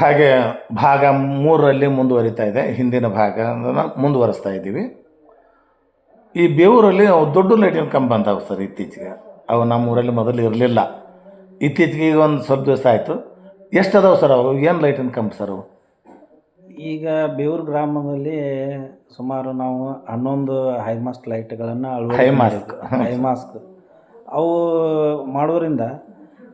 ಹಾಗೆ ಭಾಗ ಮೂರರಲ್ಲಿ ಮುಂದುವರಿತಾ ಇದೆ. ಹಿಂದಿನ ಭಾಗ ಮುಂದುವರಿಸ್ತಾ ಇದ್ದೀವಿ. ಈ ಬೇವೂರಲ್ಲಿ ದೊಡ್ಡ ಲೈಟಿನ ಕಂಬ ಬಂದಾವೆ ಸರ್ ಇತ್ತೀಚೆಗೆ. ಅವು ನಮ್ಮ ಊರಲ್ಲಿ ಮೊದಲು ಇರಲಿಲ್ಲ. ಇತ್ತೀಚೆಗೆ ಈಗ ಒಂದು ಸ್ವಲ್ಪ ದಿವಸ ಆಯಿತು. ಎಷ್ಟು ಅದಾವೆ ಸರ್ ಅವು? ಏನು ಲೈಟಿನ ಕಂಬ ಸರ್ ಅವು? ಈಗ ಬೇವೂರು ಗ್ರಾಮದಲ್ಲಿ ಸುಮಾರು ನಾವು ಹನ್ನೊಂದು ಹೈಮಾಸ್ಕ್ ಲೈಟ್ಗಳನ್ನು ಹೈಮಾಸ್ಕ್. ಹೈಮಾಸ್ಕ್ ಅವು ಮಾಡೋದ್ರಿಂದ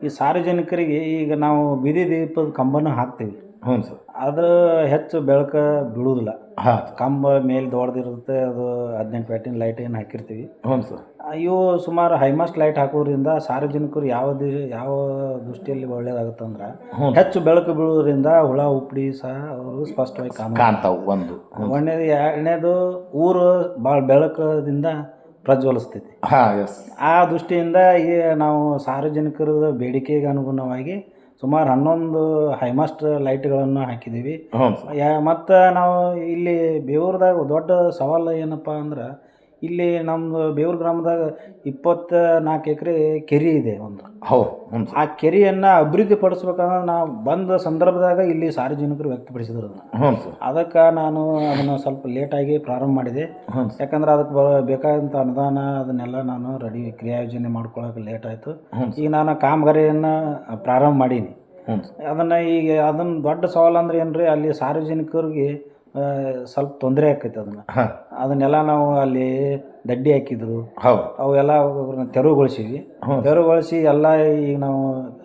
ಈ ಸಾರ್ವಜನಿಕರಿಗೆ ಈಗ ನಾವು ಬೀದಿ ದೀಪದ ಕಂಬನ ಹಾಕ್ತೀವಿ. ಹ್ಞೂ ಸರ್. ಅದು ಹೆಚ್ಚು ಬೆಳಕು ಬೀಳುವುದಿಲ್ಲ. ಹಾಂ. ಕಂಬ ಮೇಲೆ ದೊಡ್ಡದಿರುತ್ತೆ ಅದು ಹದಿನೆಂಟು ಪ್ಯಾಟಿನ ಲೈಟ್ ಏನು ಹಾಕಿರ್ತೀವಿ. ಹ್ಞೂ ಸರ್. ಇವು ಸುಮಾರು ಹೈಮಾಸ್ಟ್ ಲೈಟ್ ಹಾಕೋದ್ರಿಂದ ಸಾರ್ವಜನಿಕರು ಯಾವ ದಿ ಯಾವ ದೃಷ್ಟಿಯಲ್ಲಿ ಒಳ್ಳೇದಾಗುತ್ತಂದ್ರೆ ಹೆಚ್ಚು ಬೆಳಕು ಬೀಳೋದ್ರಿಂದ ಹುಳ ಉಪ್ಪಡಿ ಸಹ ಅವರು ಸ್ಪಷ್ಟವಾಗಿ ಕಾಣ ಕಾಣ್ತಾವೆ ಒಂದು. ಒಂದನೇದು ಎರಡನೇದು ಊರು ಭಾಳ ಬೆಳಕದಿಂದ ಪ್ರಜ್ವಲಿಸ್ತೈತಿ ಹಾಂ ಎಸ್ ಆ ದೃಷ್ಟಿಯಿಂದ ಈ ನಾವು ಸಾರ್ವಜನಿಕರ ಬೇಡಿಕೆಗೆ ಅನುಗುಣವಾಗಿ ಸುಮಾರು ಹನ್ನೊಂದು ಹೈಮಾಸ್ಟ್ ಲೈಟ್ಗಳನ್ನು ಹಾಕಿದ್ದೀವಿ. ಯಾ ಮತ್ತು ನಾವು ಇಲ್ಲಿ ಬೇವೂರ್ದಾಗ ದೊಡ್ಡ ಸವಾಲು ಏನಪ್ಪ ಅಂದ್ರೆ ಇಲ್ಲಿ ನಮ್ಮದು ಬೇವೂರು ಗ್ರಾಮದಾಗ ಇಪ್ಪತ್ತ ನಾಲ್ಕು ಎಕರೆ ಕೆರೆ ಇದೆ ಒಂದು. ಹೌದು ಆ ಕೆರೆಯನ್ನು ಅಭಿವೃದ್ಧಿ ಪಡಿಸ್ಬೇಕಂದ್ರೆ ನಾವು ಬಂದ ಸಂದರ್ಭದಾಗ ಇಲ್ಲಿ ಸಾರ್ವಜನಿಕರು ವ್ಯಕ್ತಪಡಿಸಿದ್ರು ಅದನ್ನು. ಹ್ಞೂ ಸರ್. ಅದಕ್ಕೆ ನಾನು ಅದನ್ನು ಸ್ವಲ್ಪ ಲೇಟಾಗಿ ಪ್ರಾರಂಭ ಮಾಡಿದೆ. ಹ್ಞೂ ಯಾಕಂದ್ರೆ ಅದಕ್ಕೆ ಬ ಬೇಕಾದಂಥ ಅನುದಾನ ಅದನ್ನೆಲ್ಲ ನಾನು ರೆಡಿ ಕ್ರಿಯಾಯೋಜನೆ ಮಾಡ್ಕೊಳ್ಳೋಕೆ ಲೇಟ್ ಆಯಿತು. ಈಗ ನಾನು ಕಾಮಗಾರಿಯನ್ನು ಪ್ರಾರಂಭ ಮಾಡೀನಿ. ಹ್ಞೂ ಸರ್. ಅದನ್ನು ಈಗ ಅದನ್ನು ದೊಡ್ಡ ಸವಾಲು ಅಂದ್ರೆ ಏನು ರೀ ಅಲ್ಲಿ ಸಾರ್ವಜನಿಕರಿಗೆ ಸ್ವಲ್ಪ ತೊಂದರೆ ಆಕೈತೆ ಅದನ್ನು. ಅದನ್ನೆಲ್ಲ ನಾವು ಅಲ್ಲಿ ದಡ್ಡಿ ಹಾಕಿದ್ರು ಹೌದು. ಅವೆಲ್ಲ ಅವ್ರನ್ನ ತೆರವುಗೊಳಿಸಿವಿ ತೆರವುಗೊಳಿಸಿ ಎಲ್ಲ ಈಗ ನಾವು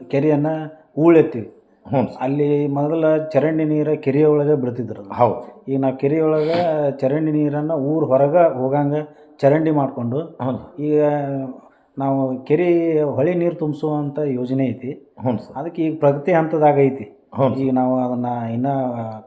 ಕೆರೆಯನ್ನು ಹೂಳೆತ್ತೀವಿ ಹ್ಞೂ. ಅಲ್ಲಿ ಮೊದಲ ಚರಂಡಿ ನೀರು ಕೆರೆ ಒಳಗೆ ಬಿಡ್ತಿದ್ರು. ಹೌದು. ಈಗ ನಾವು ಕೆರೆ ಒಳಗೆ ಚರಂಡಿ ನೀರನ್ನು ಊರು ಹೊರಗೆ ಹೋಗಂಗ ಚರಂಡಿ ಮಾಡಿಕೊಂಡು ಈಗ ನಾವು ಕೆರೆ ಹೊಳೆ ನೀರು ತುಂಬಿಸುವಂಥ ಯೋಜನೆ ಐತಿ. ಹ್ಞೂ ಅದಕ್ಕೆ ಈಗ ಪ್ರಗತಿ ಹಂತದಾಗ ಐತಿ ಹ್ಞೂ ಈಗ ನಾವು ಅದನ್ನು ಇನ್ನೂ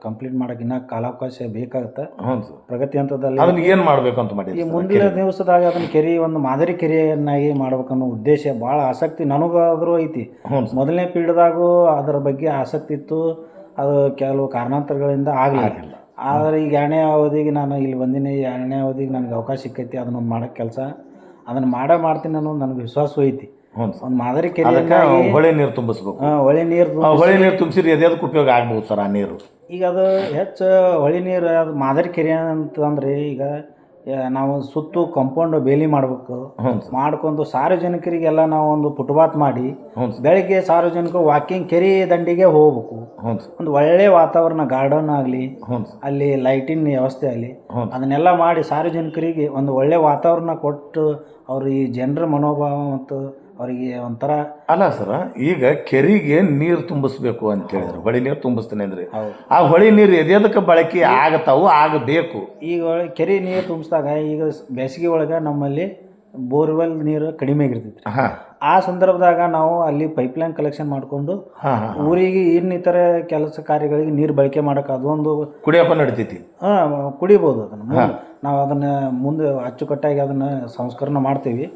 ಕಂಪ್ಲೀಟ್ ಮಾಡೋಕೆ ಇನ್ನೂ ಕಾಲಾವಕಾಶ ಬೇಕಾಗುತ್ತೆ. ಹ್ಞೂ ಸರ್. ಪ್ರಗತಿ ಹಂತದಲ್ಲಿ ಅದನ್ನ ಏನು ಮಾಡಬೇಕು ಅಂತ ಈ ಮುಂದಿನ ದಿವಸದಾಗ ಅದನ್ನ ಕೆರೆ ಒಂದು ಮಾದರಿ ಕೆರೆಯನ್ನಾಗಿ ಮಾಡ್ಬೇಕನ್ನೋ ಉದ್ದೇಶ ಭಾಳ ಆಸಕ್ತಿ ನನಗಾದರೂ ಐತಿ. ಹ್ಞೂ ಮೊದಲನೇ ಪೀಳ್ಡ್ದಾಗೂ ಅದರ ಬಗ್ಗೆ ಆಸಕ್ತಿ ಇತ್ತು. ಅದು ಕೆಲವು ಕಾರಣಾಂತರಗಳಿಂದ ಆಗಲಿಲ್ಲ. ಆದರೆ ಈಗ ಎರಡನೇ ಅವಧಿಗೆ ನಾನು ಇಲ್ಲಿ ಬಂದಿನಿ. ಎರಡನೇ ಅವಧಿಗೆ ನನಗೆ ಅವಕಾಶ ಸಿಕ್ಕೈತಿ. ಅದನ್ನ ಮಾಡೋಕ್ಕೆ ಕೆಲಸ. ಅದನ್ನು ಮಾಡೇ ಮಾಡ್ತೀನಿ ಅನ್ನೋದು ನನಗೆ ವಿಶ್ವಾಸ ಐತಿ. ಒಂದು ಮಾದರಿ ಅದಕ್ಕೆ ಕೆರೆಯನ್ನಾಗಿ ಹೊಳೆ ನೀರು ತುಂಬಿಸ್ಬೇಕು. ಹೊಳೆ ನೀರು ಆ ಹೊಳೆ ನೀರು ತುಂಬಿಸಿದ್ರೆ ಎದೆದಕ್ಕೆ ಉಪಯೋಗ ಆಗ್ಬೋದು ಸರ್ ಆ ನೀರು. ಈಗ ಅದು ಹೆಚ್ಚು ಹೊಳೆ ನೀರು ಅದು ಮಾದರಿ ಕೆರೆ ಅಂತಂದ್ರೆ ಈಗ ಆ, ನಾವು ಸುತ್ತು ಕಂಪೌಂಡ್ ಬೇಲಿ ಮಾಡಬೇಕು. ಮಾಡ್ಕೊಂಡು ಸಾರ್ವಜನಿಕರಿಗೆಲ್ಲ ನಾವು ಒಂದು ಫುಟ್ಪಾತ್ ಮಾಡಿ ಬೆಳಗ್ಗೆ ಸಾರ್ವಜನಿಕರು ವಾಕಿಂಗ್ ಕೆರೆ ದಂಡಿಗೆ ಹೋಗ್ಬೇಕು. ಹ್ಞೂ ಸರ್. ಒಂದು ಒಳ್ಳೆ ವಾತಾವರಣ ಗಾರ್ಡನ್ ಆಗಲಿ ಹ್ಞೂ ಸರ್. ಅಲ್ಲಿ ಲೈಟಿನ ವ್ಯವಸ್ಥೆ ಆಗಲಿ. ಅದನ್ನೆಲ್ಲ ಮಾಡಿ ಸಾರ್ವಜನಿಕರಿಗೆ ಒಂದು ಒಳ್ಳೆ ವಾತಾವರಣ ಕೊಟ್ಟು ಅವ್ರ ಈ ಜನರ ಮನೋಭಾವ ಮತ್ತು ಅವರಿಗೆ ಒಂಥರ ಅಲ್ಲ ಸರ್ ಈಗ ಕೆರಿಗೆ ನೀರು ತುಂಬಿಸ್ಬೇಕು ಅಂತ ಹೇಳಿದ್ರು. ಹೊಳಿ ನೀರು ತುಂಬಿಸ್ತೀನಿ ಅಂದ್ರೆ. ಹೌದು. ಆ ಹೊಳಿ ನೀರು ಎದೆದಕ್ಕೆ ಬಳಕೆ ಆಗತಾವು ಆಗಬೇಕು. ಈಗ ಕೆರಿ ಕೆರೆ ನೀರು ತುಂಬಿಸಿದಾಗ ಈಗ ಸ್- ಬೇಸಿಗೆ ಒಳಗೆ ನಮ್ಮಲ್ಲಿ ಬೋರ್ವೆಲ್ ನೀರು ಕಡಿಮೆ ಆಗಿರ್ತೈತಿ ಹಾಂ. ಆ ಸಂದರ್ಭದಾಗ ನಾವು ಅಲ್ಲಿ ಪೈಪ್ಲೈನ್ ಕಲೆಕ್ಷನ್ ಮಾಡಿಕೊಂಡು ಊರಿಗೆ ಇನ್ನಿತರ ಕೆಲಸ ಕಾರ್ಯಗಳಿಗೆ ನೀರು ಬಳಕೆ ಮಾಡೋಕೆ ಅದೊಂದು ಕುಡಿಯಪ್ಪ ನಡಿತೈತಿ. ಹಾಂ ಕುಡಿಬೋದು ಅದನ್ನು. ನಾವು ಅದನ್ನು ಮುಂದೆ ಅಚ್ಚುಕಟ್ಟಾಗಿ ಅದನ್ನು ಸಂಸ್ಕರಣೆ ಮಾಡ್ತೀವಿ.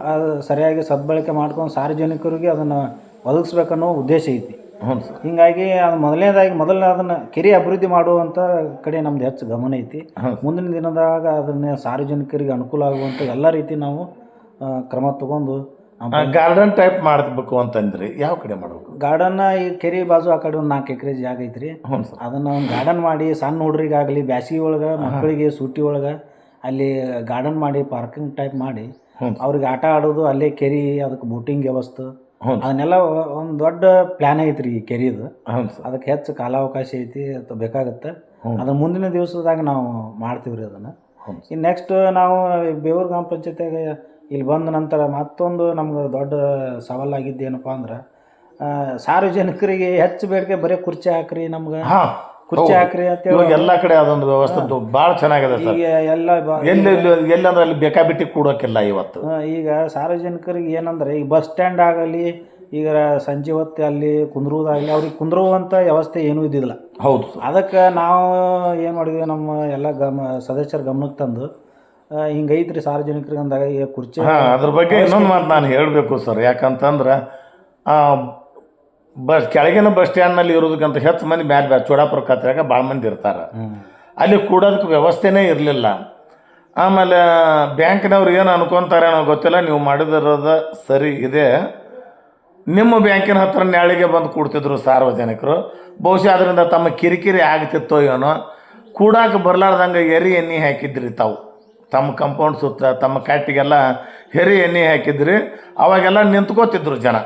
ಅದು ಸರಿಯಾಗಿ ಸದ್ಬಳಕೆ ಮಾಡ್ಕೊಂಡು ಸಾರ್ವಜನಿಕರಿಗೆ ಅದನ್ನು ಒದಗಿಸ್ಬೇಕನ್ನೋ ಉದ್ದೇಶ ಐತಿ. ಹ್ಞೂ ಸರ್. ಹಿಂಗಾಗಿ ಅದು ಮೊದಲನೇದಾಗಿ ಮೊದಲನೇ ಅದನ್ನು ಕೆರೆ ಅಭಿವೃದ್ಧಿ ಮಾಡುವಂಥ ಕಡೆ ನಮ್ದು ಹೆಚ್ಚು ಗಮನ ಐತಿ. ಮುಂದಿನ ದಿನದಾಗ ಅದನ್ನು ಸಾರ್ವಜನಿಕರಿಗೆ ಅನುಕೂಲ ಆಗುವಂಥ ಎಲ್ಲ ರೀತಿ ನಾವು ಆ, ಕ್ರಮ ತಗೊಂಡು ಗಾರ್ಡನ್ ಟೈಪ್ ಮಾಡಬೇಕು ಅಂತಂದ್ರೆ ಯಾವ ಕಡೆ ಮಾಡಬೇಕು? ಗಾರ್ಡನ್ನ ಈ ಕೆರೆ ಬಾಜು ಆ ಕಡೆ ಒಂದು ನಾಲ್ಕು ಎಕರೆ ಜಾಗ ಐತ್ರಿ. ಹ್ಞೂ ಸರ್. ಅದನ್ನು ಒಂದು ಗಾರ್ಡನ್ ಮಾಡಿ ಸಣ್ಣ ಹುಡುಗರಿಗಾಗಲಿ ಬ್ಯಾಸಿಗೆ ಒಳಗೆ ಮಕ್ಕಳಿಗೆ ಸೂಟಿ ಒಳಗೆ ಅಲ್ಲಿ ಗಾರ್ಡನ್ ಮಾಡಿ ಪಾರ್ಕಿಂಗ್ ಟೈಪ್ ಮಾಡಿ. ಅವ್ರಿಗೆ ಆಟ ಆಡೋದು ಅಲ್ಲೇ ಕೆರೆ ಅದಕ್ಕೆ ಬೋಟಿಂಗ್ ವ್ಯವಸ್ಥೆ ಹ್ಞೂ ಅದನ್ನೆಲ್ಲ ಒಂದು ದೊಡ್ಡ ಪ್ಲ್ಯಾನ್ ಐತ್ರಿ ಈ ಕೆರಿಯದು ಸರ್. ಅದಕ್ಕೆ ಹೆಚ್ಚು ಕಾಲಾವಕಾಶ ಐತಿ ಅಥವಾ ಬೇಕಾಗುತ್ತೆ. ಹ್ಞೂ. ಅದನ್ನ ಮುಂದಿನ ದಿವಸದಾಗ ನಾವು ಮಾಡ್ತೀವಿ ರೀ ಅದನ್ನು ಇನ್ನು ನೆಕ್ಸ್ಟ್ ನಾವು ಬೇವೂರು ಗ್ರಾಮ ಪಂಚಾಯತಿಯಾಗ ಇಲ್ಲಿ ಬಂದ ನಂತರ ಮತ್ತೊಂದು ನಮ್ಗೆ ದೊಡ್ಡ ಸವಾಲಾಗಿದ್ದು ಏನಪ್ಪ ಅಂದ್ರೆ ಆ, ಸಾರ್ವಜನಿಕರಿಗೆ ಹೆಚ್ಚು ಬೇಡಿಕೆ ಬರೀ ಕುರ್ಚಿ ಹಾಕ್ರಿ ನಮ್ಗೆ. ಹಾಂ. ಕುರ್ಚಿ ಹಾಕ್ರಿ ಅಂತೇಳಿ ಇವಾಗ ಎಲ್ಲ ಕಡೆ ಅದೊಂದು ವ್ಯವಸ್ಥೆ ಭಾಳ ಚೆನ್ನಾಗಿದೆ ಸರ್. ಈಗ ಎಲ್ಲ ಬ- ಎಲ್ಲಿ ಎಲ್ಲಂದ್ರೆ ಅಲ್ಲಿ ಬೇಕಾಬಿಟ್ಟಿ ಕೂಡೋಕ್ಕಿಲ್ಲ ಇವತ್ತು. ಈಗ ಸಾರ್ವಜನಿಕರಿಗೆ ಏನಂದ್ರೆ ಈಗ ಬಸ್ ಸ್ಟ್ಯಾಂಡ್ ಆಗಲಿ ಈಗ ಸಂಜೆ ಹೊತ್ತು ಅಲ್ಲಿ ಕುಂದ್ರುವುದಾಗಲಿ ಅವ್ರಿಗೆ ಕುಂದ್ರುವಂಥ ವ್ಯವಸ್ಥೆ ಏನೂ ಇದ್ದಿಲ್ಲ ಹೌದು ಸರ್. ಅದಕ್ಕೆ ನಾವು ಏನು ಮಾಡಿದ್ವಿ ನಮ್ಮ ಎಲ್ಲ ಗಮ ಸದಸ್ಯರ ಗಮನಕ್ಕೆ ತಂದು ಆ, ಹಿಂಗೈತ್ರಿ ಸಾರ್ವಜನಿಕರಿಗೆ ಅಂದಾಗ ಈಗ ಕುರ್ಚಿ ಹಾಂ ಅದ್ರ ಬಗ್ಗೆ ಇನ್ನೊಂದು ಮಾತು ನಾನು ಹೇಳಬೇಕು ಸರ್. ಯಾಕಂತಂದ್ರೆ ಆ, ಬಸ್ ಕೆಳಗಿನ ಬಸ್ ಸ್ಟ್ಯಾಂಡ್ನಲ್ಲಿ ಇರೋದಕ್ಕಿಂತ ಹೆಚ್ಚು ಮಂದಿ ಬ್ಯಾಡ ಬ್ಯಾಡ ಚೋಡಾಪುರ ಕತ್ರಾಗ ಭಾಳ ಮಂದಿ ಇರ್ತಾರೆ. ಅಲ್ಲಿ ಕೂಡೋದಕ್ಕೆ ವ್ಯವಸ್ಥೆನೇ ಇರಲಿಲ್ಲ. ಆಮೇಲೆ ಬ್ಯಾಂಕ್ನವ್ರು ಏನು ಅನ್ಕೊತಾರೆ ಅನ್ನೋ ಗೊತ್ತಿಲ್ಲ, ನೀವು ಮಾಡಿದಿರೋದು ಸರಿ ಇದೆ. ನಿಮ್ಮ ಬ್ಯಾಂಕಿನ ಹತ್ರ ನಾಳಿಗೆ ಬಂದು ಕೂಡ್ತಿದ್ರು ಸಾರ್ವಜನಿಕರು. ಬಹುಶಃ ಅದರಿಂದ ತಮ್ಮ ಕಿರಿಕಿರಿ ಆಗ್ತಿತ್ತೋ ಏನೋ. ಕೂಡಾಕ ಬರಲಾರ್ದಂಗೆ ಎರಿ ಎಣ್ಣೆ ಹಾಕಿದ್ರಿ ತಾವು. ತಮ್ಮ ಕಂಪೌಂಡ್ ಸುತ್ತ, ತಮ್ಮ ಕಟ್ಟಿಗೆಲ್ಲ ಹೆರಿ ಎಣ್ಣೆ ಹಾಕಿದ್ರಿ. ಅವಾಗೆಲ್ಲ ನಿಂತ್ಕೋತಿದ್ರು ಜನ.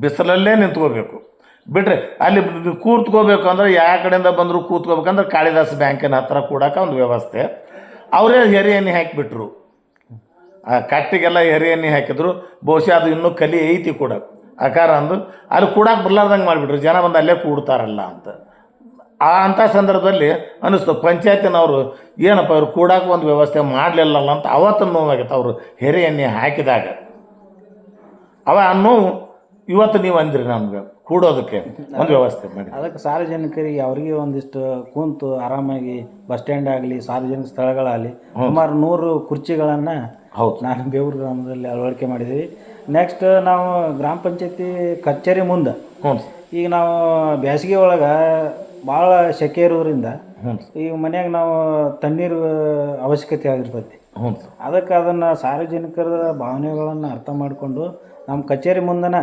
ಬಿಸಿಲಲ್ಲೇ ನಿಂತ್ಕೋಬೇಕು. ಬಿಟ್ರೆ ಅಲ್ಲಿ ಕೂತ್ಕೋಬೇಕು ಅಂದ್ರೆ ಯಾವ ಕಡೆಯಿಂದ ಬಂದರೂ ಕೂತ್ಕೋಬೇಕಂದ್ರೆ ಕಾಳಿದಾಸ ಬ್ಯಾಂಕಿನ ಹತ್ರ ಕೂಡಕ್ಕೆ ಒಂದು ವ್ಯವಸ್ಥೆ. ಅವರೇ ಹೆರಿಯನ್ನು ಎಣ್ಣೆ ಹಾಕಿಬಿಟ್ರು. ಆ ಕಟ್ಟಿಗೆಲ್ಲ ಎಣ್ಣೆ ಹಾಕಿದ್ರು. ಬಹುಶಃ ಅದು ಇನ್ನೂ ಕಲಿ ಐತಿ ಕೂಡ. ಆಕಾರ ಅಂದು ಅಲ್ಲಿ ಕೂಡಕ್ಕೆ ಬರ್ಲಾರ್ದಂಗೆ ಮಾಡಿಬಿಟ್ರು. ಜನ ಬಂದು ಅಲ್ಲೇ ಕೂಡ್ತಾರಲ್ಲ ಅಂತ. ಆ ಅಂಥ ಸಂದರ್ಭದಲ್ಲಿ ಅನ್ನಿಸ್ತು. ಪಂಚಾಯತಿನವರು ಏನಪ್ಪ ಇವ್ರು ಕೂಡಕ್ಕೆ ಒಂದು ವ್ಯವಸ್ಥೆ ಮಾಡಲಿಲ್ಲಲ್ಲ ಅಂತ ಅವತ್ತು ನೋವಾಗಿತ್ತು. ಅವರು ಹೆರೆ ಎಣ್ಣೆ ಹಾಕಿದಾಗ. ಅವ ನೋವು ಇವತ್ತು ನೀವು ಅಂದ್ರಿ ನಮ್ಗೆ ಕೂಡೋದಕ್ಕೆ ಒಂದು ವ್ಯವಸ್ಥೆ ಮಾಡಿ. ಅದಕ್ಕೆ ಸಾರ್ವಜನಿಕರಿಗೆ ಅವರಿಗೆ ಒಂದಿಷ್ಟು ಕೂತು ಆರಾಮಾಗಿ ಬಸ್ ಸ್ಟ್ಯಾಂಡ್ ಆಗಲಿ ಸಾರ್ವಜನಿಕ ಸ್ಥಳಗಳಾಗಲಿ ಸುಮಾರು ನೂರು ಕುರ್ಚಿಗಳನ್ನು ಹೌದು. ನಾನು ಬೇವೂರು ಗ್ರಾಮದಲ್ಲಿ ಅಳವಡಿಕೆ ಮಾಡಿದ್ದೀವಿ. ನೆಕ್ಸ್ಟ್ ನಾವು ಗ್ರಾಮ ಪಂಚಾಯತಿ ಕಚೇರಿ ಮುಂದೆ. ಹ್ಞೂ ಈಗ ನಾವು ಬೇಸಿಗೆ ಒಳಗೆ ಭಾಳ ಸೆಕೆ ಇರೋದ್ರಿಂದ ಈಗ ಮನ್ಯಾಗ ನಾವು ತಣ್ಣೀರು ಅವಶ್ಯಕತೆ ಆಗಿರ್ತೈತಿ. ಹ್ಞೂ ಅದಕ್ಕೆ ಅದನ್ನು ಸಾರ್ವಜನಿಕರ ಭಾವನೆಗಳನ್ನು ಅರ್ಥ ಮಾಡಿಕೊಂಡು ನಮ್ಮ ಕಚೇರಿ ಮುಂದನ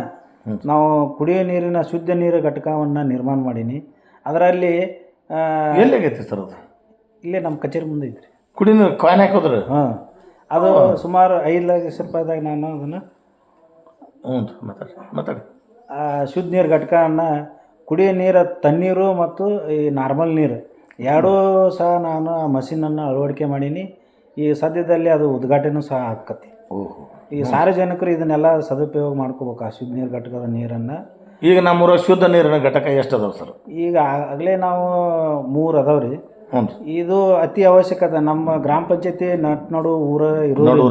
ನಾವು ಕುಡಿಯೋ ನೀರಿನ ಶುದ್ಧ ನೀರು ಘಟಕವನ್ನು ನಿರ್ಮಾಣ ಮಾಡೀನಿ. ಅದರಲ್ಲಿ ಎಲ್ಲಿಗೈತಿ ಸರ್ ಅದು? ಇಲ್ಲೇ ನಮ್ಮ ಕಚೇರಿ ಮುಂದೆ ಐತ್ರಿ. ಕುಡಿ ನೀರು ಕಾಯಿನ್ ಹಾಕೋದ್ರಿ ಹಾಂ. ಅದು ಸುಮಾರು ಐದು ಲಕ್ಷ ರೂಪಾಯಿದಾಗ ನಾನು ಅದನ್ನು ಹ್ಞೂ ಮಾತಾಡಿ ಮಾತಾಡಿ. ಆ ಶುದ್ಧ ನೀರು ಘಟಕವನ್ನು ಕುಡಿಯೋ ನೀರು ತಣ್ಣೀರು ಮತ್ತು ಈ ನಾರ್ಮಲ್ ನೀರು ಎರಡೂ ಸಹ ನಾನು ಆ ಮಷೀನನ್ನು ಅಳವಡಿಕೆ ಮಾಡೀನಿ. ಈ ಸದ್ಯದಲ್ಲಿ ಅದು ಉದ್ಘಾಟನೆ ಸಹ ಆಕತಿ ಓಹೋ. ಈ ಸಾರ್ವಜನಿಕರು ಇದನ್ನೆಲ್ಲ ಸದುಪಯೋಗ ಮಾಡ್ಕೋಬೇಕು ಆ ಶುದ್ಧ ನೀರು ಘಟಕದ ನೀರನ್ನು. ಈಗ ನಮ್ಮೂರ ಶುದ್ಧ ನೀರಿನ ಘಟಕ ಎಷ್ಟು ಅದಾವೆ ಸರ್? ಈಗ ಆಗಲೇ ನಾವು ಮೂರು ಅದಾವ್ರಿ ಹ್ಞೂ ಇದು ಅತಿ ಅವಶ್ಯಕತೆ. ನಮ್ಮ ಗ್ರಾಮ ಪಂಚಾಯತಿ ನಟ್ ನಡು ಊರ ಇರೋದು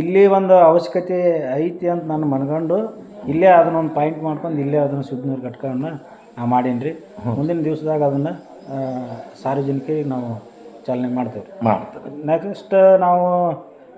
ಇಲ್ಲಿ ಒಂದು ಅವಶ್ಯಕತೆ ಐತಿ ಅಂತ ನಾನು ಮನ್ಕೊಂಡು ಇಲ್ಲೇ ಅದನ್ನೊಂದು ಪಾಯಿಂಟ್ ಮಾಡ್ಕೊಂಡು ಇಲ್ಲೇ ಅದನ್ನು ಶುದ್ಧ ನೀರು ಘಟಕವನ್ನು ನಾ ಮಾಡೀನಿ ರೀ. ಮುಂದಿನ ದಿವಸದಾಗ ಅದನ್ನು ಸಾರ್ವಜನಿಕರಿಗೆ ನಾವು ಚಾಲನೆ ಮಾಡ್ತೇವೆ ಮಾಡ್ತಾರೆ ನೆಕ್ಸ್ಟ್ ನಾವು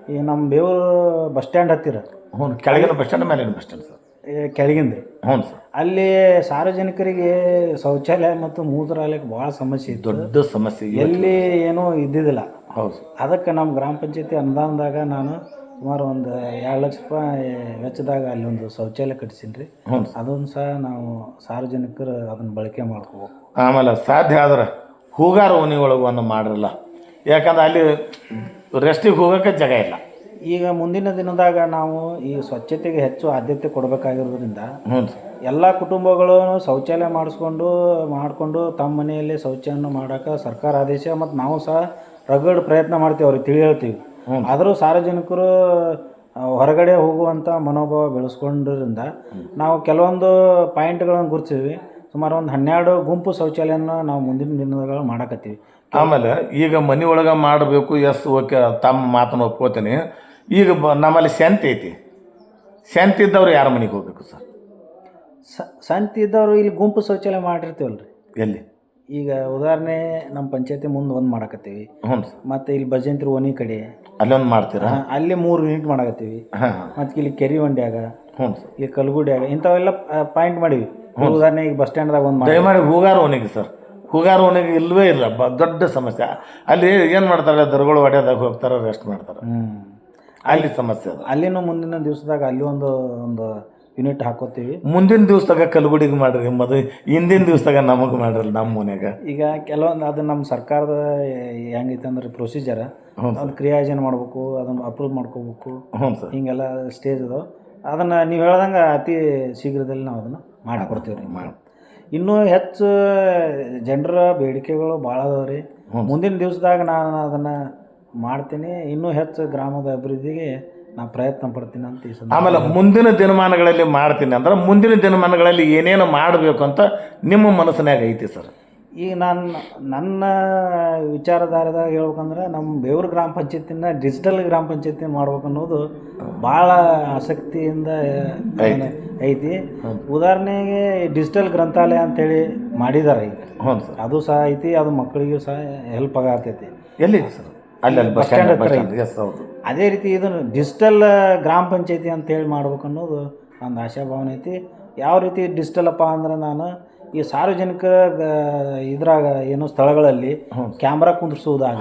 ಈ ನಮ್ಮ ಬೇವೂರು ಬಸ್ ಸ್ಟ್ಯಾಂಡ್ ಹತ್ತಿರ. ಹ್ಞೂ ಕೆಳಗಿನ ಬಸ್ ಸ್ಟ್ಯಾಂಡ್ ಮೇಲಿನ ಬಸ್ ಸ್ಟ್ಯಾಂಡ್ ಸರ್. ಈ ಕೆಳಗಿಂದ್ರಿ ಹ್ಞೂ ಸರ್. ಅಲ್ಲಿ ಸಾರ್ವಜನಿಕರಿಗೆ ಶೌಚಾಲಯ ಮತ್ತು ಮೂತ್ರಾಲಯಕ್ಕೆ ಭಾಳ ಸಮಸ್ಯೆ ಇತ್ತು. ದೊಡ್ಡ ಸಮಸ್ಯೆ. ಎಲ್ಲಿ ಏನೂ ಇದ್ದಿದ್ದಿಲ್ಲ. ಹೌದು. ಸರ್ ಅದಕ್ಕೆ ನಮ್ಮ ಗ್ರಾಮ ಪಂಚಾಯತಿ ಅನುದಾನದಾಗ ನಾನು ಸುಮಾರು ಒಂದು ಎರಡು ಲಕ್ಷ ರೂಪಾಯಿ ವೆಚ್ಚದಾಗ ಅಲ್ಲಿ ಒಂದು ಶೌಚಾಲಯ ಕಟ್ಸೀನಿ ರೀ ಹ್ಞೂ ಸರ್. ಅದನ್ನು ಸಹ ನಾವು ಸಾರ್ವಜನಿಕರು ಅದನ್ನು ಬಳಕೆ ಮಾಡ್ಕೋಬೇಕು. ಆಮೇಲೆ ಸಾಧ್ಯ ಆದ್ರೆ ಹೂಗಾರ ಓಣಿ ಒಳಗೆ ಒಂದು ಮಾಡಿರಲ್ಲ. ಯಾಕಂದ್ರೆ ಅಲ್ಲಿ ರೆಸ್ಟಿಗೆ ಹೋಗೋಕ್ಕೆ ಜಾಗ ಇಲ್ಲ. ಈಗ ಮುಂದಿನ ದಿನದಾಗ ನಾವು ಈ ಸ್ವಚ್ಛತೆಗೆ ಹೆಚ್ಚು ಆದ್ಯತೆ ಕೊಡಬೇಕಾಗಿರೋದ್ರಿಂದ ಎಲ್ಲ ಕುಟುಂಬಗಳು ಶೌಚಾಲಯ ಮಾಡಿಸ್ಕೊಂಡು ಮಾಡಿಕೊಂಡು ತಮ್ಮ ಮನೆಯಲ್ಲಿ ಶೌಚವನ್ನು ಮಾಡೋಕೆ ಸರ್ಕಾರ ಆದೇಶ ಮತ್ತು ನಾವು ಸಹ ರಗಡ್ ಪ್ರಯತ್ನ ಮಾಡ್ತೀವಿ ಅವ್ರಿಗೆ ತಿಳಿ ಹೇಳ್ತೀವಿ ಆದರೂ ಸಾರ್ವಜನಿಕರು ಹೊರಗಡೆ ಹೋಗುವಂಥ ಮನೋಭಾವ ಬೆಳೆಸ್ಕೊಂಡ್ರಿಂದ ನಾವು ಕೆಲವೊಂದು ಪಾಯಿಂಟ್ಗಳನ್ನು ಗುರುತಿಸಿವಿ ಸುಮಾರು ಒಂದು ಹನ್ನೆರಡು ಗುಂಪು ಶೌಚಾಲಯನ ನಾವು ಮುಂದಿನ ದಿನಗಳು ಮಾಡಕತ್ತೀವಿ. ಆಮೇಲೆ ಈಗ ಮನೆ ಒಳಗೆ ಮಾಡಬೇಕು ಎಸ್ ಓಕೆ ತಮ್ಮ ಮಾತನ್ನು ಒಪ್ಕೋತೀನಿ. ಈಗ ಬ ನಮ್ಮಲ್ಲಿ ಶಾಂತಿ ಐತಿ. ಶಾಂತಿ ಇದ್ದವ್ರು ಯಾರ ಮನೆಗೆ ಹೋಗ್ಬೇಕು ಸರ್? ಸ ಸಂತಿ ಇದ್ದವರು ಇಲ್ಲಿ ಗುಂಪು ಶೌಚಾಲಯ ಮಾಡಿರ್ತೀವಲ್ಲ ರೀ ಎಲ್ಲಿ? ಈಗ ಉದಾಹರಣೆ ನಮ್ಮ ಪಂಚಾಯತಿ ಮುಂದೆ ಒಂದು ಮಾಡಕತ್ತೀವಿ. ಹ್ಞೂ ಸರ್. ಮತ್ತು ಇಲ್ಲಿ ಭಜಂತ್ರಿ ಓಣಿ ಕಡೆ. ಅಲ್ಲೊಂದು ಮಾಡ್ತೀರಾ? ಅಲ್ಲೇ ಮೂರು ಯೂನಿಟ್ ಮಾಡಕತ್ತೀವಿ. ಹಾಂ ಹಾಂ. ಮತ್ತು ಇಲ್ಲಿ ಕೆರಿ ಹೊಂಡ್ಯಾಗ. ಹ್ಞೂ ಸರ್. ಇಲ್ಲಿ ಕಲ್ಗುಡ್ಯಾಗ ಇಂಥವೆಲ್ಲ ಪಾಯಿಂಟ್ ಮಾಡೀವಿ ಉದಾಹರಣೆ ಈಗ ಬಸ್ ಸ್ಟ್ಯಾಂಡ್ದಾಗ ಒಂದು ಮಾಡಿ ದಯಮಾಡಿ ಹೂಗಾರ ಓಣಿಗೆ ಸರ್. ಹೂಗಾರ ಓಣಿಗೆ ಇಲ್ಲವೇ ಇಲ್ಲ. ಬ ದೊಡ್ಡ ಸಮಸ್ಯೆ. ಅಲ್ಲಿ ಏನು ಮಾಡ್ತಾರೆ? ದರ್ಗಳು ಹೊಡೆಯೋದಾಗ ಹೋಗ್ತಾರೆ ರೆಸ್ಟ್ ಮಾಡ್ತಾರೆ. ಅಲ್ಲಿ ಸಮಸ್ಯೆ ಅದು. ಅಲ್ಲಿನೂ ಮುಂದಿನ ದಿವಸದಾಗ ಅಲ್ಲಿ ಒಂದು ಒಂದು ಯೂನಿಟ್ ಹಾಕೋತೀವಿ. ಮುಂದಿನ ದಿವ್ಸದಾಗ ಕಲ್ಗುಡಿಗೆ ಮಾಡ್ರಿ ಮದುವೆ. ಹಿಂದಿನ ದಿವ್ಸದಾಗ ನಮಗೆ ಮಾಡ್ರಲ್ಲ ನಮ್ಮ ಮನೆಯಾಗ. ಈಗ ಕೆಲವೊಂದು ಅದು ನಮ್ಮ ಸರ್ಕಾರದ ಹೆಂಗೈತೆ ಅಂದ್ರೆ ಪ್ರೊಸೀಜರ್ ಒಂದು ಕ್ರಿಯಾಯೋಜನೆ ಮಾಡ್ಬೇಕು ಅದನ್ನು ಅಪ್ರೂವ್ ಮಾಡ್ಕೋಬೇಕು. ಹ್ಞೂ ಸರ್. ಹಿಂಗೆಲ್ಲ ಸ್ಟೇಜ್ ಅದಾವ. ಅದನ್ನು ನೀವು ಹೇಳ್ದಂಗೆ ಅತಿ ಶೀಘ್ರದಲ್ಲಿ ನಾವು ಅದನ್ನು ಮಾಡಿಕೊಡ್ತೀವಿ ರೀ ಮಾಡಿ ಇನ್ನೂ ಹೆಚ್ಚು ಜನರ ಬೇಡಿಕೆಗಳು ಭಾಳ ಅದಾವೆ ರೀ ಮುಂದಿನ ದಿವಸದಾಗ ನಾನು ಅದನ್ನು ಮಾಡ್ತೀನಿ. ಇನ್ನೂ ಹೆಚ್ಚು ಗ್ರಾಮದ ಅಭಿವೃದ್ಧಿಗೆ ನಾನು ಪ್ರಯತ್ನ ಪಡ್ತೀನಿ ಅಂತ ಈ ಸಂದರ್ಭ ಆಮೇಲೆ ಮುಂದಿನ ದಿನಮಾನಗಳಲ್ಲಿ ಮಾಡ್ತೀನಿ. ಅಂದ್ರೆ ಮುಂದಿನ ದಿನಮಾನಗಳಲ್ಲಿ ಏನೇನು ಮಾಡಬೇಕು ಅಂತ ನಿಮ್ಮ ಮನಸ್ಸಿನಾಗ ಐತಿ ಸರ್. ಈಗ ನಾನು ನನ್ನ ವಿಚಾರಧಾರೆದಾಗ ಹೇಳ್ಬೇಕಂದ್ರೆ ನಮ್ಮ ಬೇವ್ರ ಗ್ರಾಮ ಪಂಚಾಯತಿನ ಡಿಜಿಟಲ್ ಗ್ರಾಮ ಪಂಚಾಯತಿ ಮಾಡ್ಬೇಕು ಅನ್ನೋದು ಭಾಳ ಆಸಕ್ತಿಯಿಂದ ಐತಿ. ಉದಾಹರಣೆಗೆ ಡಿಜಿಟಲ್ ಗ್ರಂಥಾಲಯ ಅಂತೇಳಿ ಮಾಡಿದ್ದಾರೆ ಈಗ. ಹ್ಞೂ ಸರ್. ಅದು ಸಹ ಐತಿ ಅದು ಮಕ್ಕಳಿಗೂ ಸಹ ಹೆಲ್ಪ್ ಆಗತೈತಿ ಎಲ್ಲಿ ಸರ್? ಅಲ್ಲಿ ಬಸ್ ಸ್ಟ್ಯಾಂಡ್ ಹತ್ರ ಎಸ್ ಹೌದು. ಅದೇ ರೀತಿ ಇದನ್ನು ಡಿಜಿಟಲ್ ಗ್ರಾಮ ಪಂಚಾಯತಿ ಅಂತೇಳಿ ಮಾಡ್ಬೇಕು ಅನ್ನೋದು ನನ್ನ ಆಶಾಭಾವನೆ ಐತಿ. ಯಾವ ರೀತಿ ಡಿಜಿಟಲ್ ಅಪ್ಪ ಅಂದ್ರೆ ನಾನು ಈ ಸಾರ್ವಜನಿಕ ಇದ್ರಾಗ ಏನು ಸ್ಥಳಗಳಲ್ಲಿ ಕ್ಯಾಮ್ರಾ ಕುಂದ್ರಿಸುವುದಾಗ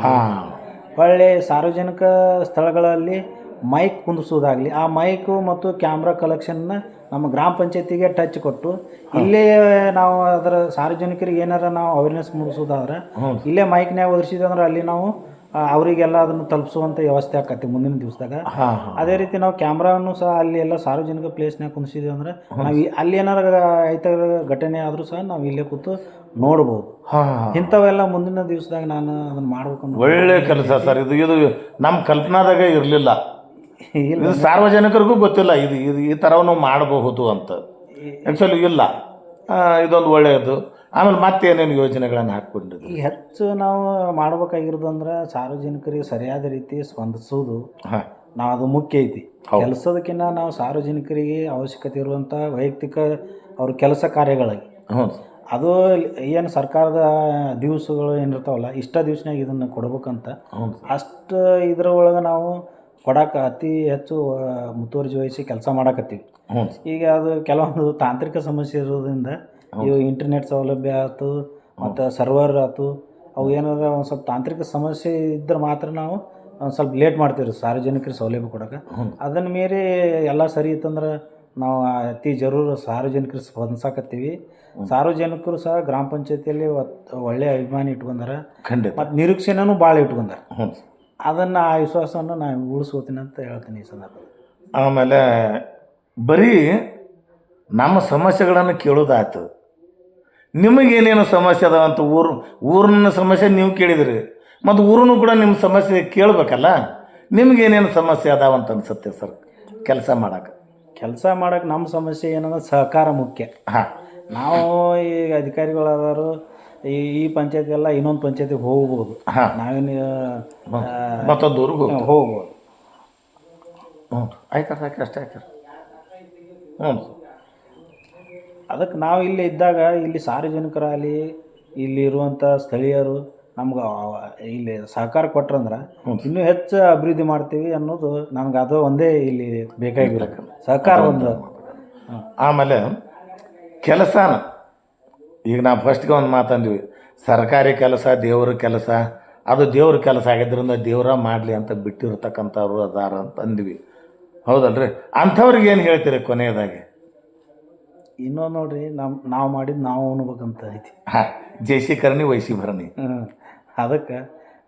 ಒಳ್ಳೆ ಸಾರ್ವಜನಿಕ ಸ್ಥಳಗಳಲ್ಲಿ ಮೈಕ್ ಕುಂದಿಸೋದಾಗಲಿ ಆ ಮೈಕು ಮತ್ತು ಕ್ಯಾಮ್ರಾ ಕಲೆಕ್ಷನ್ನ ನಮ್ಮ ಗ್ರಾಮ ಪಂಚಾಯತಿಗೆ ಟಚ್ ಕೊಟ್ಟು ಇಲ್ಲೇ ನಾವು ಅದರ ಸಾರ್ವಜನಿಕರಿಗೆ ಏನಾರ ನಾವು ಅವೇರ್ನೆಸ್ ಮೂಡಿಸೋದಾದ್ರೆ ಇಲ್ಲೇ ಮೈಕ್ನ್ಯಾಗ ಒದರ್ಸಿದ್ರೆ ಅಲ್ಲಿ ನಾವು ಅವರಿಗೆಲ್ಲ ಅದನ್ನು ತಲುಪಿಸುವಂಥ ವ್ಯವಸ್ಥೆ ಆಕತಿ ಮುಂದಿನ ದಿವಸದಾಗ. ಅದೇ ರೀತಿ ನಾವು ಕ್ಯಾಮ್ರಾವನ್ನು ಸಹ ಅಲ್ಲಿ ಎಲ್ಲ ಸಾರ್ವಜನಿಕ ಪ್ಲೇಸ್ನಾಗ ಕುಣಿಸಿದ್ವಿ ಅಂದ್ರೆ ನಾವು ಅಲ್ಲಿ ಏನಾರ ಐತ ಘಟನೆ ಆದರೂ ಸಹ ನಾವು ಇಲ್ಲೇ ಕೂತು ನೋಡ್ಬೋದು. ಇಂಥವೆಲ್ಲ ಮುಂದಿನ ದಿವಸದಾಗ ನಾನು ಅದನ್ನು ಮಾಡ್ಬೇಕು ಒಳ್ಳೆ ಕೆಲಸ ಸರ್. ಇದು ಇದು ನಮ್ಮ ಕಲ್ಪನಾದಾಗ ಇರಲಿಲ್ಲ. ಇದು ಸಾರ್ವಜನಿಕರಿಗೂ ಗೊತ್ತಿಲ್ಲ. ಇದು ಇದು ಈ ಥರವನ್ನು ಮಾಡಬಹುದು ಅಂತ. ಆ್ಯಕ್ಚುಲಿ ಇಲ್ಲ. ಇದೊಂದು ಒಳ್ಳೆಯದು. ಆಮೇಲೆ ಮತ್ತೇನೇನು ಯೋಜನೆಗಳನ್ನು ಹಾಕ್ಕೊಂಡು ಈ ಹೆಚ್ಚು ನಾವು ಮಾಡ್ಬೇಕಾಗಿರೋದು ಅಂದ್ರೆ ಸಾರ್ವಜನಿಕರಿಗೆ ಸರಿಯಾದ ರೀತಿ ಸ್ಪಂದಿಸೋದು ಹಾಂ. ನಾವು ಅದು ಮುಖ್ಯ ಐತಿ. ಕೆಲಸದಕ್ಕಿಂತ ನಾವು ಸಾರ್ವಜನಿಕರಿಗೆ ಅವಶ್ಯಕತೆ ಇರುವಂಥ ವೈಯಕ್ತಿಕ ಅವ್ರ ಕೆಲಸ ಕಾರ್ಯಗಳಾಗಿ. ಹ್ಞೂ. ಅದು ಏನು ಸರ್ಕಾರದ ದಿವಸಗಳು ಏನಿರ್ತಾವಲ್ಲ ಇಷ್ಟ ದಿವ್ಸನಾಗ ಇದನ್ನು ಕೊಡ್ಬೇಕಂತ. ಅಷ್ಟು ಇದರ ಒಳಗೆ ನಾವು ಕೊಡಕ್ಕೆ ಅತಿ ಹೆಚ್ಚು ಮುತುವರ್ಜಿ ವಹಿಸಿ ಕೆಲಸ ಮಾಡಕತ್ತೀವಿ. ಈಗ ಅದು ಕೆಲವೊಂದು ತಾಂತ್ರಿಕ ಸಮಸ್ಯೆ ಇರೋದ್ರಿಂದ ಇವು ಇಂಟರ್ನೆಟ್ ಸೌಲಭ್ಯ ಆಯ್ತು ಮತ್ತು ಸರ್ವರ್ ಆಯ್ತು. ಅವು ಏನಾರ ಒಂದು ಸ್ವಲ್ಪ ತಾಂತ್ರಿಕ ಸಮಸ್ಯೆ ಇದ್ರೆ ಮಾತ್ರ ನಾವು ಒಂದು ಸ್ವಲ್ಪ ಲೇಟ್ ಮಾಡ್ತೀವಿ ರೀ ಸಾರ್ವಜನಿಕರಿಗೆ ಸೌಲಭ್ಯ ಕೊಡೋಕೆ. ಅದನ್ನು ಮೀರಿ ಎಲ್ಲ ಸರಿ ಇತ್ತಂದ್ರೆ ನಾವು ಅತಿ ಜರೂರು ಸಾರ್ವಜನಿಕರು ಸ್ಪಂದಿಸಾಕತ್ತೀವಿ. ಸಾರ್ವಜನಿಕರು ಸಹ ಗ್ರಾಮ ಪಂಚಾಯತಿಯಲ್ಲಿ ಒಳ್ಳೆಯ ಅಭಿಮಾನಿ ಇಟ್ಕೊಂಡಾರ. ಖಂಡಿತ. ಮತ್ತು ನಿರೀಕ್ಷೆನೂ ಭಾಳ ಇಟ್ಕೊಂಡಾರ. ಅದನ್ನು ಆ ವಿಶ್ವಾಸವನ್ನು ನಾನು ಉಳಿಸ್ಕೋತೀನಿ ಅಂತ ಹೇಳ್ತೀನಿ ಈ ಸಂದರ್ಭದಲ್ಲಿ. ಆಮೇಲೆ ಬರೀ ನಮ್ಮ ಸಮಸ್ಯೆಗಳನ್ನು ಕೇಳೋದಾಯ್ತು. ನಿಮಗೇನೇನು ಸಮಸ್ಯೆ ಅದ ಅಂತ ಊರು ಊರಿನ ಸಮಸ್ಯೆ ನೀವು ಕೇಳಿದಿರಿ. ಮತ್ತು ಊರನ್ನು ಕೂಡ ನಿಮ್ಮ ಸಮಸ್ಯೆ ಕೇಳಬೇಕಲ್ಲ? ನಿಮಗೇನೇನು ಸಮಸ್ಯೆ ಅದಾವ ಅಂತ ಅನ್ಸುತ್ತೆ ಸರ್ ಕೆಲಸ ಮಾಡೋಕೆ? ಕೆಲಸ ಮಾಡೋಕೆ ನಮ್ಮ ಸಮಸ್ಯೆ ಏನಂದ್ರೆ ಸಹಕಾರ ಮುಖ್ಯ. ಹಾಂ. ನಾವು ಈಗ ಅಧಿಕಾರಿಗಳಾದರು ಈ ಈ ಪಂಚಾಯತಿ ಎಲ್ಲ ಇನ್ನೊಂದು ಪಂಚಾಯತಿಗೆ ಹೋಗ್ಬೋದು. ಹಾಂ. ನಾವೇನು ಮತ್ತೊಂದು ಊರಿಗೆ ಹೋಗಿ ಹೋಗ್ಬೋದು. ಹ್ಞೂ ಆಯ್ತು ಅಷ್ಟೇ ಆಯ್ತು ಹ್ಞೂ ಅದಕ್ಕೆ ನಾವು ಇಲ್ಲಿ ಇದ್ದಾಗ ಇಲ್ಲಿ ಸಾರ್ವಜನಿಕರಾಗಲಿ ಇಲ್ಲಿರುವಂಥ ಸ್ಥಳೀಯರು ನಮ್ಗೆ ಇಲ್ಲಿ ಸಹಕಾರ ಕೊಟ್ರಂದ್ರೆ ಇನ್ನೂ ಹೆಚ್ಚು ಅಭಿವೃದ್ಧಿ ಮಾಡ್ತೀವಿ ಅನ್ನೋದು ನಮ್ಗೆ ಅದು ಒಂದೇ ಇಲ್ಲಿ ಬೇಕಾಗಿರೋದು ಸಹಕಾರ ಒಂದು. ಆಮೇಲೆ ಕೆಲಸನ ಈಗ ನಾವು ಫಸ್ಟ್ಗೆ ಒಂದು ಮಾತಂದ್ವಿ ಸರ್ಕಾರಿ ಕೆಲಸ ದೇವ್ರ ಕೆಲಸ ಅದು ದೇವ್ರ ಕೆಲಸ ಆಗಿದ್ದರಿಂದ ದೇವ್ರ ಮಾಡಲಿ ಅಂತ ಬಿಟ್ಟಿರ್ತಕ್ಕಂಥವ್ರು ಅದಾರ ಅಂತ ಅಂದ್ವಿ. ಹೌದಲ್ರಿ? ಅಂಥವ್ರಿಗೆ ಏನು ಹೇಳ್ತೀರಿ ಕೊನೆಯದಾಗಿ? ಇನ್ನೊಂದು ನೋಡ್ರಿ ನಮ್ಮ ನಾವು ಮಾಡಿದ ನಾವು ಅನ್ಬೇಕಂತ ಐತಿ. ಹಾಂ ಜೇಸಿ ಕರ್ಣಿ ವೈಸಿ ಭರಣಿ. ಅದಕ್ಕೆ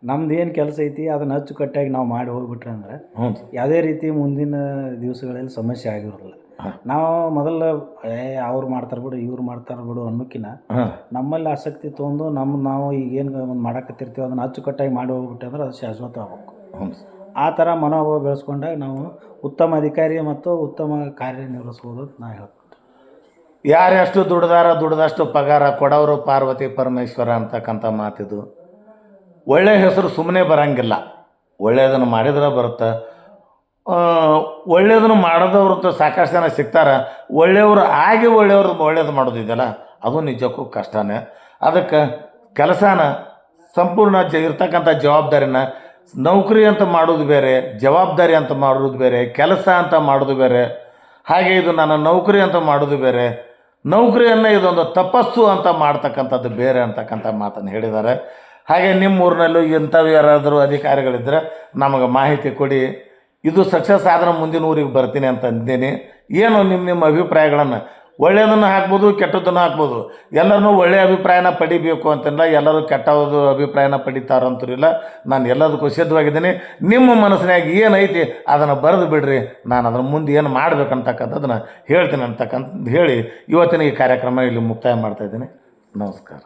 ನಮ್ದು ಏನು ಕೆಲಸ ಐತಿ ಅದನ್ನ ಅಚ್ಚುಕಟ್ಟಾಗಿ ನಾವು ಮಾಡಿ ಹೋಗ್ಬಿಟ್ರೆ ಅಂದ್ರೆ ಹ್ಞೂ ಯಾವುದೇ ರೀತಿ ಮುಂದಿನ ದಿವಸಗಳಲ್ಲಿ ಸಮಸ್ಯೆ ಆಗಿರೋದಿಲ್ಲ. ನಾವು ಮೊದಲು ಏ ಅವ್ರು ಮಾಡ್ತಾರೆ ಬಿಡು ಇವ್ರು ಮಾಡ್ತಾರೆ ಬಿಡು ಅನ್ನೋಕಿನ ನಮ್ಮಲ್ಲಿ ಆಸಕ್ತಿ ತೊಗೊಂಡು ನಮ್ಮ ನಾವು ಈಗೇನು ಒಂದು ಮಾಡಕತ್ತಿರ್ತೀವಿ ಅದನ್ನು ಅಚ್ಚುಕಟ್ಟಾಗಿ ಮಾಡಿ ಹೋಗ್ಬಿಟ್ಟೆ ಅಂದ್ರೆ ಅದು ಶಾಶ್ವತ ಆಗ್ಬೇಕು. ಆ ಥರ ಮನೋಭಾವ ಬೆಳೆಸ್ಕೊಂಡಾಗ ನಾವು ಉತ್ತಮ ಅಧಿಕಾರಿ ಮತ್ತು ಉತ್ತಮ ಕಾರ್ಯನಿರ್ವಹಿಸ್ಬೋದು ಅಂತ ನಾ ಹೇಳ್ತೀನಿ. ಯಾರೆಷ್ಟು ದುಡ್ದಾರ ದುಡ್ದಷ್ಟು ಪಗಾರ ಕೊಡವರು ಪಾರ್ವತಿ ಪರಮೇಶ್ವರ ಅಂತಕ್ಕಂಥ ಮಾತಿದು. ಒಳ್ಳೆ ಹೆಸರು ಸುಮ್ಮನೆ ಬರಂಗಿಲ್ಲ. ಒಳ್ಳೆಯದನ್ನು ಮಾಡಿದ್ರೆ ಬರುತ್ತೆ. ಒಳ್ಳೆಯದನ್ನು ಒಳ್ಳೆಯದನ್ನು ಅಂತ ಸಾಕಷ್ಟು ಜನ ಸಿಗ್ತಾರೆ. ಒಳ್ಳೆಯವರು ಆಗಿ ಒಳ್ಳೆಯವ್ರು ಒಳ್ಳೇದು ಮಾಡೋದಿದೆಯಲ್ಲ ಅದು ನಿಜಕ್ಕೂ ಕಷ್ಟನೇ. ಅದಕ್ಕೆ ಕೆಲಸನ ಸಂಪೂರ್ಣ ಜ, ಇರ್ತಕ್ಕಂಥ ಜವಾಬ್ದಾರಿನ ನೌಕರಿ ಅಂತ ಮಾಡೋದು ಬೇರೆ, ಜವಾಬ್ದಾರಿ ಅಂತ ಮಾಡೋದು ಬೇರೆ, ಕೆಲಸ ಅಂತ ಮಾಡೋದು ಬೇರೆ. ಹಾಗೆ ಇದು ನನ್ನ ನೌಕರಿ ಅಂತ ಮಾಡೋದು ಬೇರೆ. ನೌಕರಿಯನ್ನು ಇದೊಂದು ತಪಸ್ಸು ಅಂತ ಮಾಡ್ತಕ್ಕಂಥದ್ದು, ಬೇರೆ ಅಂತಕ್ಕಂಥ ಮಾತನ್ನು ಹೇಳಿದ್ದಾರೆ. ಹಾಗೆ ನಿಮ್ಮ ಊರಿನಲ್ಲೂ ಇಂಥವು ಯಾರಾದರೂ ಅಧಿಕಾರಿಗಳಿದ್ದರೆ ನಮಗೆ ಮಾಹಿತಿ ಕೊಡಿ. ಇದು ಸಕ್ಸಸ್ ಆದರೆ ಮುಂದಿನ ಊರಿಗೆ ಬರ್ತೀನಿ ಅಂತ ಅಂದೇನೆ ಏನು ನಿಮ್ಮ ನಿಮ್ಮ ಅಭಿಪ್ರಾಯಗಳನ್ನು ಒಳ್ಳೆಯದನ್ನು ಹಾಕ್ಬೋದು, ಕೆಟ್ಟದ್ದನ್ನು ಹಾಕ್ಬೋದು. ಎಲ್ಲರೂ ಒಳ್ಳೆಯ ಅಭಿಪ್ರಾಯನ ಪಡಿಬೇಕು ಅಂತಲ್ಲ ಎಲ್ಲರೂ ಕೆಟ್ಟದು ಅಭಿಪ್ರಾಯನ ಪಡಿತಾರಂತರಿಲ್ಲ. ನಾನು ಎಲ್ಲದಕ್ಕೂ ಸಿದ್ಧವಾಗಿದ್ದೀನಿ. ನಿಮ್ಮ ಮನಸ್ಸಿನಾಗ ಏನೈತಿ ಅದನ್ನು ಬರೆದು ಬಿಡ್ರಿ. ನಾನು ಅದನ್ನು ಮುಂದೆ ಏನು ಮಾಡಬೇಕಂತಕ್ಕಂಥದ್ದನ್ನು ಹೇಳ್ತೀನಿ ಅಂತಕ್ಕಂಥ ಹೇಳಿ ಇವತ್ತಿನ ಈ ಕಾರ್ಯಕ್ರಮ ಇಲ್ಲಿ ಮುಕ್ತಾಯ ಮಾಡ್ತಾಯಿದ್ದೀನಿ ನಮಸ್ಕಾರ.